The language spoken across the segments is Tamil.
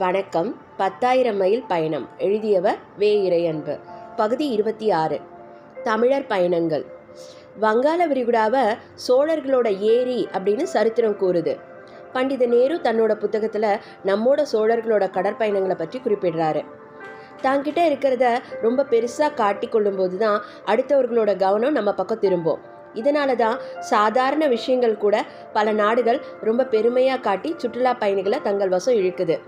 வணக்கம். பத்தாயிரம் மைல் பயணம். எழுதியவர் வே. இறையன்பு. பகுதி இருபத்தி ஆறு தமிழர் பயணங்கள். வங்காள விரிகுடாவை சோழர்களோட ஏரி அப்படின்னு சரித்திரம் கூறுது. பண்டித நேரு தன்னோட புத்தகத்தில் நம்மோட சோழர்களோட கடற்பயணங்களை பற்றி குறிப்பிடுறாரு. தாங்கிட்ட இருக்கிறத ரொம்ப பெருசாக காட்டி கொள்ளும்போது தான் அடுத்தவர்களோட கவனம் நம்ம பக்கம் திரும்பும். இதனால தான் சாதாரண விஷயங்கள் கூட பல நாடுகள் ரொம்ப பெருமையாக காட்டி சுற்றுலா பயணிகளை தங்கள் வசம் இழுக்குது.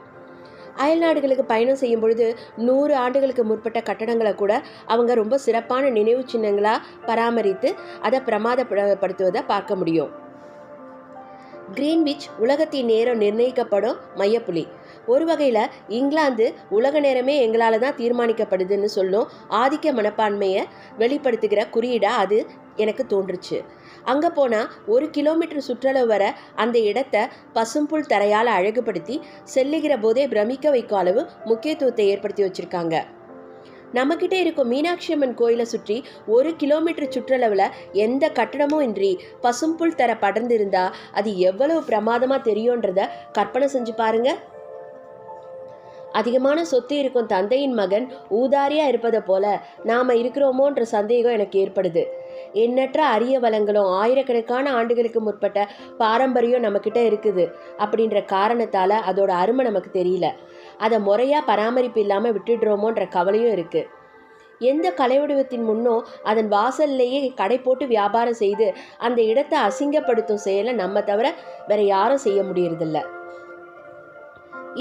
அயல்நாடுகளுக்கு பயணம் செய்யும் பொழுது நூறு ஆண்டுகளுக்கு முற்பட்ட கட்டடங்களை கூட அவங்க ரொம்ப சிறப்பான நினைவு சின்னங்களாக பராமரித்து அதை பிரமாதப்படுத்துவதை பார்க்க முடியும். கிரீன்விச் உலகத்தின் நேரம் நிர்ணயிக்கப்படும் மையப்புள்ளி. ஒரு வகையில் இங்கிலாந்து உலக நேரமே எங்களால் தான் தீர்மானிக்கப்படுதுன்னு சொல்லும் ஆதிக்க மனப்பான்மையை வெளிப்படுத்துகிற குறியீடாக அது எனக்கு தோன்றுச்சு. அங்கே போனால் ஒரு கிலோமீட்டர் சுற்றளவு வர அந்த இடத்த பசும்புல் தரையால் அழகுபடுத்தி செல்லுகிற போதே பிரமிக்க வைக்கும் அளவு முக்கியத்துவத்தை ஏற்படுத்தி வச்சுருக்காங்க. நம்மக்கிட்ட இருக்கும் மீனாட்சி அம்மன் கோயிலை சுற்றி ஒரு கிலோமீட்டர் சுற்றளவில் எந்த கட்டடமும் இன்றி பசும்புல் தர படர்ந்திருந்தா அது எவ்வளவு பிரமாதமாக தெரியுன்றத கற்பனை செஞ்சு பாருங்க. அதிகமான சொத்து இருக்கும் தந்தையின் மகன் ஊதாரியாக இருப்பதை போல நாம் இருக்கிறோமோன்ற சந்தேகம் எனக்கு ஏற்படுது. எண்ணற்ற அரிய வளங்களும் ஆயிரக்கணக்கான ஆண்டுகளுக்கு முற்பட்ட பாரம்பரியம் நம்மக்கிட்ட இருக்குது அப்படின்ற காரணத்தால் அதோட அருமை நமக்கு தெரியல. அதை முறையாக பராமரிப்பு இல்லாமல் விட்டுடுறோமோன்ற கவலையும் இருக்குது எந்த கலை வடிவத்தின் முன்னோ அதன் வாசல்லையே கடை போட்டு வியாபாரம் செய்து அந்த இடத்தை அசிங்கப்படுத்தும் செயலை நம்ம தவிர வேற யாரும் செய்ய முடியறதில்ல.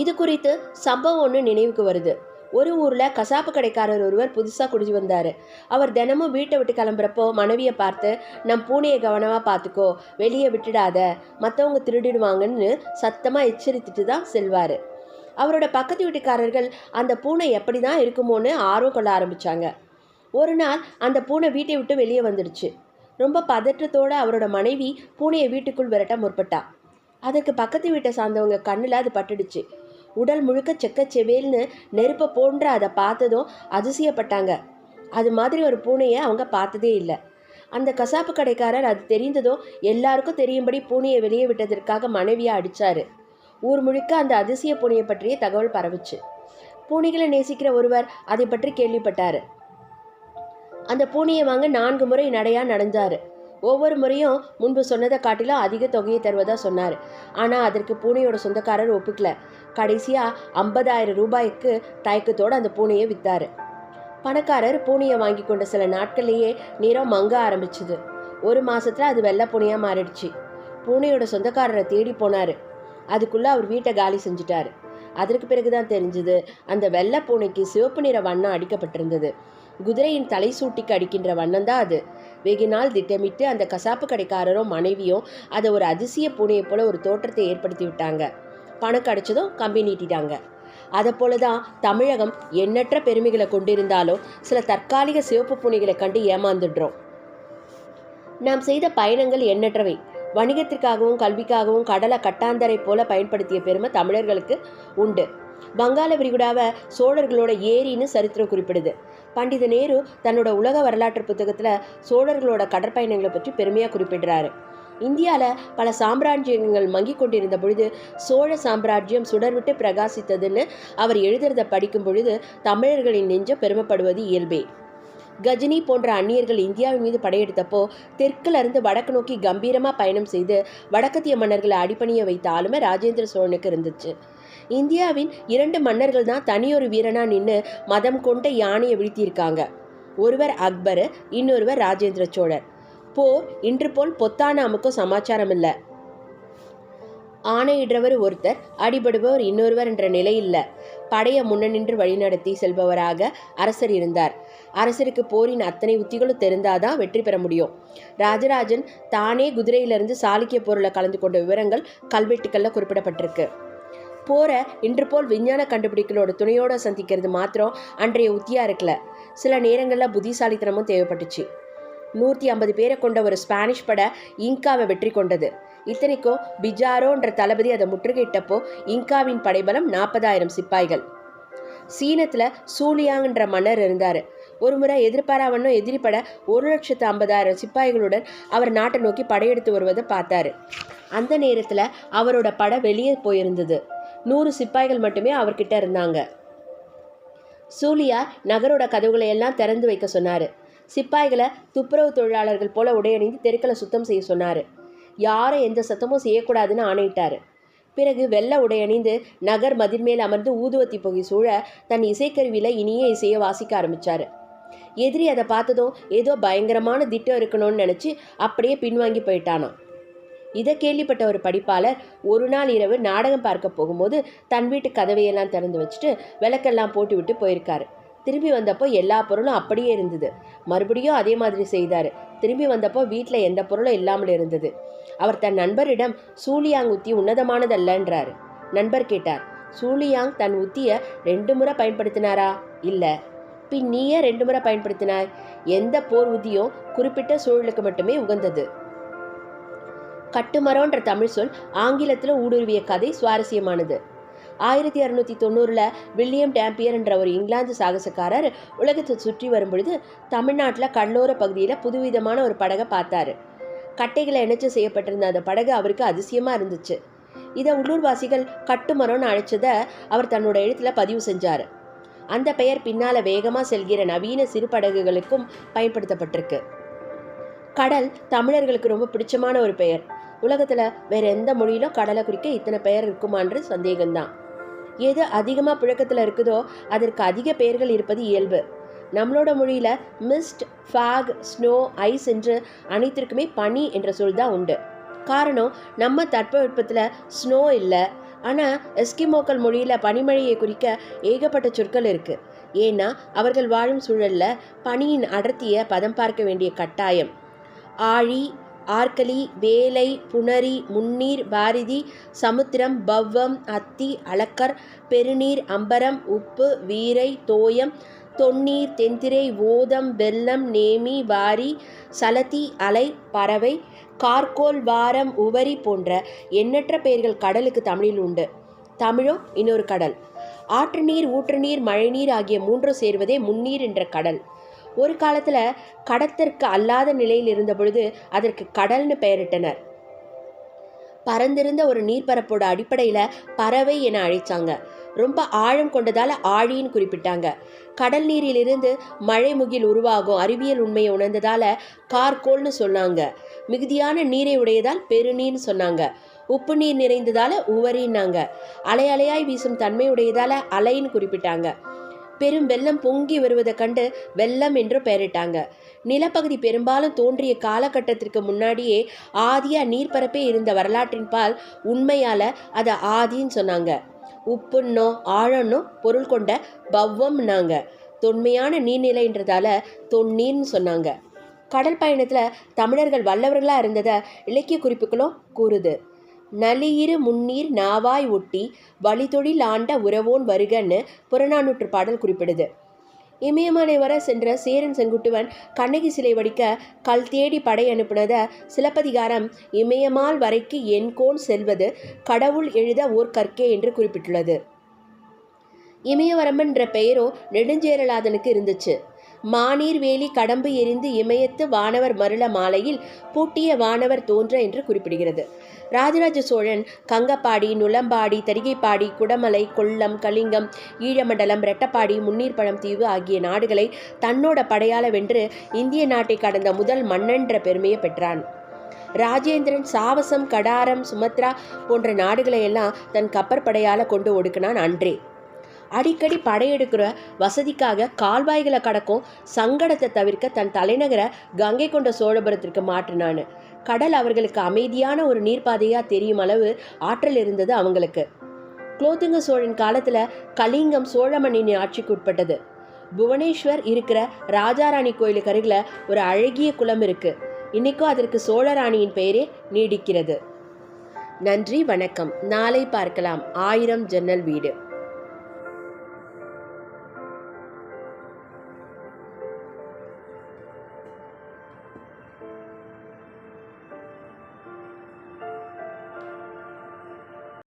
இது குறித்து சம்பவம் ஒன்று நினைவுக்கு வருது. ஒரு ஊரில் கசாப்பு கடைக்காரர் ஒருவர் புதுசாக குடிச்சு வந்தார். அவர் தினமும் வீட்டை விட்டு கிளம்புறப்போ மனைவியை பார்த்து நம் பூனையை கவனமாக பார்த்துக்கோ வெளியே விட்டுடாத மற்றவங்க திருடிடுவாங்கன்னு சத்தமாக எச்சரித்துட்டு தான் செல்வார். அவரோட பக்கத்து வீட்டுக்காரர்கள் அந்த பூனை எப்படி தான் இருக்குமோன்னு ஆர்வம் கொள்ள ஆரம்பித்தாங்க ஒரு நாள் அந்த பூனை வீட்டை விட்டு வெளியே வந்துடுச்சு. ரொம்ப பதற்றத்தோடு அவரோட மனைவி பூனையை வீட்டுக்குள் விரட்ட முற்பட்டா. அதுக்கு பக்கத்து வீட்டை சார்ந்தவங்க கண்ணில் அது பட்டுடுச்சு. உடல் முழுக்க செக்க செவேல்னு நெருப்பை போன்ற அதை பார்த்ததும் அதிசயப்பட்டாங்க. அது மாதிரி ஒரு பூனையை அவங்க பார்த்ததே இல்லை. அந்த கசாப்பு கடைக்காரர் அது தெரிந்ததும் எல்லாருக்கும் தெரியும்படி பூனையை வெளியே விட்டதற்காக மனைவியாக அடித்தார் ஊர் முழுக்க அந்த அதிசய பூனையை பற்றிய தகவல் பரவுச்சு. பூனைகளை நேசிக்கிற ஒருவர் அதை பற்றி கேள்விப்பட்டார். அந்த பூனையை வாங்க நான்கு முறை நடையாக நடந்தார். ஒவ்வொரு முறையும் முன்பு சொன்னதை காட்டிலும் அதிக தொகையை தருவதா சொன்னார். ஆனால் அதற்கு பூனையோட சொந்தக்காரர் ஒப்புக்கல. கடைசியாக ஐம்பதாயிரம் ரூபாய்க்கு தயக்கத்தோடு அந்த பூனையை விற்றாரு பணக்காரர் பூனையை வாங்கி கொண்ட சில நாட்கள்லேயே நிறம் மங்க ஆரம்பிச்சுது. ஒரு மாதத்தில் அது வெள்ளை பூனையாக மாறிடுச்சு. பூனையோட சொந்தக்காரரை தேடி போனார். அதுக்குள்ளே அவர் வீட்டை காலி செஞ்சிட்டார். அதற்கு பிறகுதான் தெரிஞ்சது அந்த வெள்ளை பூனைக்கு சிவப்பு நிற வண்ணம் அடிக்கப்பட்டிருந்தது. குதிரையின் தலை சூட்டிக்கு அடிக்கின்ற வண்ணம் தான் அது. வெகு நாள் திட்டமிட்டு அந்த கசாப்பு கடைக்காரரும் மனைவியும் அதை ஒரு அதிசய பூனையை போல ஒரு தோற்றத்தை ஏற்படுத்தி விட்டாங்க. பணம் கிடைச்சதும் கம்பி நீட்டிட்டாங்க. அதை போல தான் தமிழகம் எண்ணற்ற பெருமைகளை கொண்டிருந்தாலும் சில தற்காலிக சிவப்பு பூனைகளை கண்டு ஏமாந்துடுறோம். நாம் செய்த பயணங்கள் எண்ணற்றவை. வணிகத்திற்காகவும் கல்விக்காகவும் கடலை கட்டாந்தரை போல பயன்படுத்திய பெருமை தமிழர்களுக்கு உண்டு. வங்காள விரிகுடாவை சோழர்களோட ஏரின்னு சரித்திரம் குறிப்பிடுது. பண்டித நேரு தன்னோட உலக வரலாற்று புத்தகத்தில் சோழர்களோட கடற்பயணங்களை பற்றி பெருமையாக குறிப்பிடுறாரு. இந்தியாவில் பல சாம்ராஜ்யங்கள் மங்கி கொண்டிருந்த பொழுது சோழ சாம்ராஜ்யம் சுடர்விட்டு பிரகாசித்ததுன்னு அவர் எழுதுறதை படிக்கும் பொழுது தமிழர்களின் நெஞ்சம் பெருமைப்படுவது இயல்பே. கஜினி போன்ற அந்நியர்கள் இந்தியாவின் மீது படையெடுத்தப்போ தெற்கிலிருந்து வடக்கு நோக்கி கம்பீரமாக பயணம் செய்து வடக்கத்திய மன்னர்களை அடிப்பணிய வைத்த ஆளுமை ராஜேந்திர சோழனுக்கு இருந்துச்சு. இந்தியாவின் இரண்டு மன்னர்கள் தான் தனியொரு வீரனா நின்று மதம் கொண்ட யானையை வீழ்த்தியிருக்காங்க. ஒருவர் அக்பர் இன்னொருவர் ராஜேந்திர சோழர். போர் இன்று போல் பொத்தானாமுக்கும் சமாச்சாரம் இல்லை ஆணையிடுறவர் ஒருத்தர் அடிபடுபவர் இன்னொருவர் என்ற நிலை இல்லை. படையை முன்னின்று வழிநடத்தி செல்பவராக அரசர் இருந்தார். அரசருக்கு போரின் அத்தனை உத்திகளும் தெரிந்தாதான் வெற்றி பெற முடியும். ராஜராஜன் தானே குதிரையிலிருந்து சாளுக்கிய போரில் கலந்து கொண்ட விவரங்கள் கல்வெட்டுக்களில் குறிப்பிடப்பட்டிருக்கு. போரை இன்று போல் விஞ்ஞான கண்டுபிடிகளோட துணையோட சந்திக்கிறது மாத்திரம் அன்றைய உத்தியாக இருக்கல. சில நேரங்களில் புத்திசாலித்தனமும் தேவைப்பட்டுச்சு. நூற்றி ஐம்பது பேரை கொண்ட ஒரு ஸ்பானிஷ் பட இங்காவை வெற்றி கொண்டது. இத்தனைக்கும் பிஜாரோன்ற தளபதி அதை முற்றுகையிட்டப்போ இங்காவின் படைபலம் நாற்பதாயிரம் சிப்பாய்கள். சீனத்தில் சூலியாங்கன்ற மன்னர் இருந்தார். ஒரு முறை எதிர்பாராவண்ணம் எதிரிப்பட ஒரு லட்சத்து ஐம்பதாயிரம் சிப்பாய்களுடன் அவர் நாட்டை நோக்கி படையெடுத்து வருவதை பார்த்தாரு. அந்த நேரத்தில் அவரோட படை வெளியே போயிருந்தது. நூறு சிப்பாய்கள் மட்டுமே அவர்கிட்ட இருந்தாங்க. சூலியா நகரோட கதவுகளை எல்லாம் திறந்து வைக்க சொன்னார். சிப்பாய்களை துப்புரவு தொழிலாளர்கள் போல உடையணிந்து தெருக்களை சுத்தம் செய்ய சொன்னார். யாரும் எந்த சத்தமும் செய்யக்கூடாதுன்னு ஆணையிட்டார். பிறகு வெள்ளை உடையணிந்து நகர் மதிர்மேல் அமர்ந்து ஊதுவத்தி புகை சூழ தன் இசைக்கருவியில் இனிய இசையை வாசிக்க ஆரம்பித்தார் எதிரி அதை பார்த்ததும் ஏதோ பயங்கரமான திட்டம் இருக்கணும்னு நினச்சி அப்படியே பின்வாங்கி போயிட்டானான் இதை கேள்விப்பட்ட ஒரு படிப்பாளர் ஒரு நாள் இரவு நாடகம் பார்க்க போகும்போது தன் வீட்டு கதவையெல்லாம் திறந்து வச்சுட்டு விளக்கெல்லாம் போட்டு விட்டு போயிருக்காரு. திரும்பி வந்தப்போ எல்லா பொருளும் அப்படியே இருந்தது. மறுபடியும் அதே மாதிரி செய்தார். திரும்பி வந்தப்போ வீட்டில் எந்த பொருளும் இல்லாமல் இருந்தது. அவர் தன் நண்பரிடம் சூலியாங் உத்தி உன்னதமானதல்லன்றார். நண்பர் கேட்டார் சூலியாங் தன் உத்தியை ரெண்டு முறை பயன்படுத்தினாரா? இல்லை. பின் நீயே ரெண்டு முறை பயன்படுத்தினாய்? எந்த போர் உத்தியும் குறிப்பிட்ட சூழலுக்கு மட்டுமே உகந்தது. கட்டுமரம்ன்ற தமிழ் சொல் ஆங்கிலத்தில் ஊடுருவிய கதை சுவாரஸ்யமானது. ஆயிரத்தி அறுநூற்றி தொண்ணூறில் வில்லியம் டேம்பியர் என்ற ஒரு இங்கிலாந்து சாகசக்காரர் உலகத்தை சுற்றி வரும்பொழுது தமிழ்நாட்டில் கடலோர பகுதியில் புதுவிதமான ஒரு படகை பார்த்தாரு. கட்டைகளை இணைச்சு செய்யப்பட்டிருந்த அந்த படகு அவருக்கு அதிசயமாக இருந்துச்சு. இதை உள்ளூர்வாசிகள் கட்டுமரம்னு அழைச்சதை அவர் தன்னோட எழுத்தில் பதிவு செஞ்சார். அந்த பெயர் பின்னால் வேகமாக செல்கிற நவீன சிறு படகுகளுக்கும் பயன்படுத்தப்பட்டிருக்கு. கடல் தமிழர்களுக்கு ரொம்ப பிடிச்சமான ஒரு பெயர். உலகத்தில் வேற எந்த மொழியிலும் கடலை குறிக்க இத்தனை பெயர் இருக்குமான்ற சந்தேகம்தான். எது அதிகமாக புழக்கத்தில் இருக்குதோ அதற்கு அதிக பெயர்கள் இருப்பது இயல்பு. நம்மளோட மொழியில் மிஸ்ட் ஃபாக் ஸ்னோ ஐஸ் என்று அனைத்திற்குமே பனி என்ற சொல் தான் உண்டு. காரணம் நம்ம தட்பவெட்பத்தில் ஸ்னோ இல்லை. ஆனால் எஸ்கிமோக்கள் மொழியில் பனிமழையை குறிக்க ஏகப்பட்ட சொற்கள் இருக்குது ஏன்னா அவர்கள் வாழும் சூழலில் பனியின் அடர்த்தியை பதம் பார்க்க வேண்டிய கட்டாயம். ஆழி ஆர்கலி வேலை புணரி முன்னீர் பாரதி சமுத்திரம் பவ்வம் அத்தி அளக்கர் பெருநீர் அம்பரம் உப்பு வீரை தோயம் தொன்னீர் தென்திரை ஓதம் வெல்லம் நேமி வாரி சலதி அலை பறவை கார்கோல் வாரம் உவரி போன்ற எண்ணற்ற பெயர்கள் கடலுக்கு தமிழில் உண்டு. தமிழும் இன்னொரு கடல். ஆற்று நீர் ஊற்று நீர் மழைநீர் ஆகிய மூன்று சேர்வதே முன்னீர் என்ற கடல். ஒரு காலத்தில் கடத்திற்கு அல்லாத நிலையில் இருந்த பொழுது அதற்கு கடல்னு பெயரிட்டனர். பறந்திருந்த ஒரு நீர்ப்பரப்போட அடிப்படையில் பறவை என அழைச்சாங்க. ரொம்ப ஆழம் கொண்டதால் ஆழின்னு குறிப்பிட்டாங்க. கடல் நீரிலிருந்து மழை முகில் உருவாகும் அறிவியல் உண்மையை உணர்ந்ததால் கார்கோல்னு சொன்னாங்க. மிகுதியான நீரை உடையதால் பெருநீர்னு சொன்னாங்க. உப்பு நீர் நிறைந்ததால் உவரின்னாங்க. அலை அலையாய் வீசும் தன்மை உடையதால் அலைன்னு குறிப்பிட்டாங்க. பெரும் வெள்ளம் பொங்கி வருவதை கண்டு வெள்ளம் என்று பெயரிட்டாங்க. நிலப்பகுதி பெரும்பாலும் தோன்றிய காலகட்டத்திற்கு முன்னாடியே ஆதியா நீர்ப்பரப்பே இருந்த வரலாற்றின் பால் உண்மையால அதை ஆதின்னு சொன்னாங்க. உப்புன்னோ ஆழன்னோ பொருள் கொண்ட பவ்வம்னாங்க. தொன்மையான நீர்நிலைன்றதால தொன்னீர்னு சொன்னாங்க. கடல் பயணத்தில் தமிழர்கள் வல்லவர்களாக இருந்ததை இலக்கிய குறிப்புகளும் கூறுது. நலியிரு முன்னீர் நாவாய் ஒட்டி வழிதொழில் ஆண்ட உறவோன் வருகன்னு புறநானூற்று பாடல் குறிப்பிடுது. இமயமலை வர சென்ற சேரன் செங்குட்டுவன் கண்ணகி சிலை வடிக்க கல் தேடி படை அனுப்பினத சிலப்பதிகாரம் இமயமால் வரைக்கு என்கோன் செல்வது கடவுள் எழுத ஓர் கற்கே என்று குறிப்பிட்டுள்ளது. இமயவரம்பன் என்ற பெயரோ நெடுஞ்சேரலாதனுக்கு இருந்துச்சு. மானீர் வேலி கடம்பு எரிந்து இமயத்து வானவர் மருள மாலையில் பூட்டிய வானவர் தோன்ற என்று குறிப்பிடுகிறது. ராஜராஜ சோழன் கங்கப்பாடி நுளம்பாடி தரிகைப்பாடி குடமலை கொல்லம் கலிங்கம் ஈழமண்டலம் ரெட்டப்பாடி முன்னீர்பழம் தீவு ஆகிய நாடுகளை தன்னோட படையாள வென்று இந்திய நாட்டை கடந்த முதல் மன்னன்ற பெருமையை பெற்றான். ராஜேந்திரன் சாவசம் கடாரம் சுமத்ரா போன்ற நாடுகளை எல்லாம் தன் கப்பற்படையால கொண்டு ஒடுக்கினான் அன்றே. அடிக்கடி படையெடுக்கிற வசதிக்காக கால்வாய்களை கடக்கும் சங்கடத்தை தவிர்க்க தன் தலைநகரை கங்கை கொண்ட சோழபுரத்திற்கு மாற்றினான் கடல் அவர்களுக்கு அமைதியான ஒரு நீர்ப்பாதையாக தெரியும் அளவு ஆற்றல் இருந்தது அவங்களுக்கு. குலோத்துங்க சோழன் காலத்தில் கலிங்கம் சோழமணியின் ஆட்சிக்கு உட்பட்டது. புவனேஸ்வர் இருக்கிற ராஜாராணி கோயிலுக்கு அருகில் ஒரு அழகிய குளம் இருக்குது இன்றைக்கும் அதற்கு சோழராணியின் பெயரே நீடிக்கிறது. நன்றி வணக்கம். நாளை பார்க்கலாம். ஆயிரம் ஜன்னல் வீடு.